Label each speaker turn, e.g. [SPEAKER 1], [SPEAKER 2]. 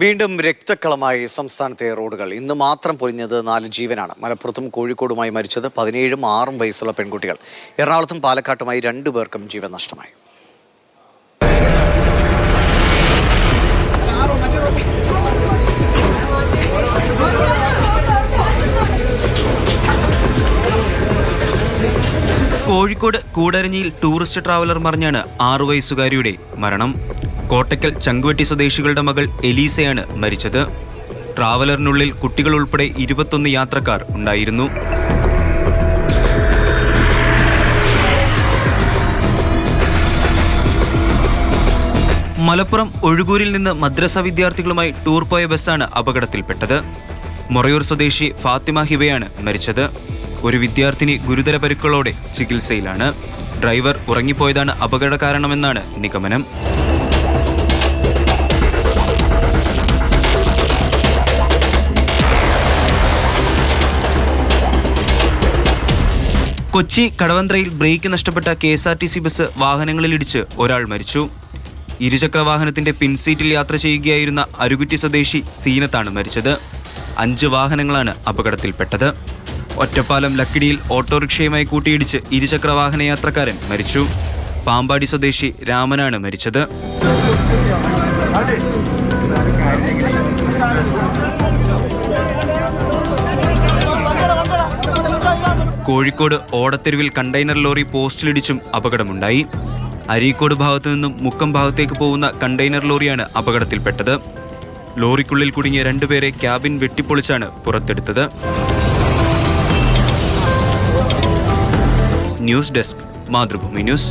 [SPEAKER 1] വീണ്ടും രക്തക്കളമായി സംസ്ഥാനത്തെ റോഡുകൾ. ഇന്ന് മാത്രം പൊരിഞ്ഞത് നാല് ജീവനാണ്. മലപ്പുറത്തും കോഴിക്കോടുമായി മരിച്ചത് പതിനേഴും ആറും വയസ്സുള്ള പെൺകുട്ടികൾ. എറണാകുളത്തും പാലക്കാട്ടുമായി രണ്ടു പേർക്കും ജീവൻ നഷ്ടമായി.
[SPEAKER 2] കോഴിക്കോട് കൂടരഞ്ഞിയിൽ ടൂറിസ്റ്റ് ട്രാവലർ മറിഞ്ഞാണ് ആറു വയസ്സുകാരിയുടെ മരണം. കോട്ടക്കൽ ചങ്കുവെട്ടി സ്വദേശികളുടെ മകൾ എലീസയാണ് മരിച്ചത്. ട്രാവലറിനുള്ളിൽ കുട്ടികൾ ഉൾപ്പെടെ ഇരുപത്തൊന്ന് യാത്രക്കാർ ഉണ്ടായിരുന്നു. മലപ്പുറം ഒഴുകൂരിൽ നിന്ന് മദ്രസ വിദ്യാർത്ഥികളുമായി ടൂർ പോയ ബസ്സാണ് അപകടത്തിൽപ്പെട്ടത്. മൊറയൂർ സ്വദേശി ഫാത്തിമ ഹിബയാണ് മരിച്ചത്. ഒരു വിദ്യാർത്ഥിനി ഗുരുതര പരുക്കളോടെ ചികിത്സയിലാണ്. ഡ്രൈവർ ഉറങ്ങിപ്പോയതാണ് അപകട കാരണമെന്നാണ് നിഗമനം. കൊച്ചി കടവന്ത്രയിൽ ബ്രേക്ക് നഷ്ടപ്പെട്ട K S R T C bus വാഹനങ്ങളിലിടിച്ച് ഒരാൾ മരിച്ചു. ഇരുചക്ര വാഹനത്തിന്റെ പിൻസീറ്റിൽ യാത്ര ചെയ്യുകയായിരുന്ന അരുകുറ്റി സ്വദേശി സീനത്താണ് മരിച്ചത്. അഞ്ച് വാഹനങ്ങളാണ് അപകടത്തിൽപ്പെട്ടത്. ഒറ്റപ്പാലം ലക്കിടിയിൽ ഓട്ടോറിക്ഷയുമായി കൂട്ടിയിടിച്ച് ഇരുചക്ര വാഹന യാത്രക്കാരൻ മരിച്ചു. പാമ്പാടി സ്വദേശി രാമനാണ് മരിച്ചത്. കോഴിക്കോട് ഓടത്തെരുവിൽ കണ്ടെയ്നർ ലോറി പോസ്റ്റിലിടിച്ചും അപകടമുണ്ടായി. അരീക്കോട് ഭാഗത്തു നിന്നും മുക്കം ഭാഗത്തേക്ക് പോകുന്ന കണ്ടെയ്നർ ലോറിയാണ് അപകടത്തിൽപ്പെട്ടത്. ലോറിക്കുള്ളിൽ കുടുങ്ങിയ രണ്ടുപേരെ ക്യാബിൻ വെട്ടിപ്പൊളിച്ചാണ് പുറത്തെടുത്തത്. News desk Mathrubhumi news.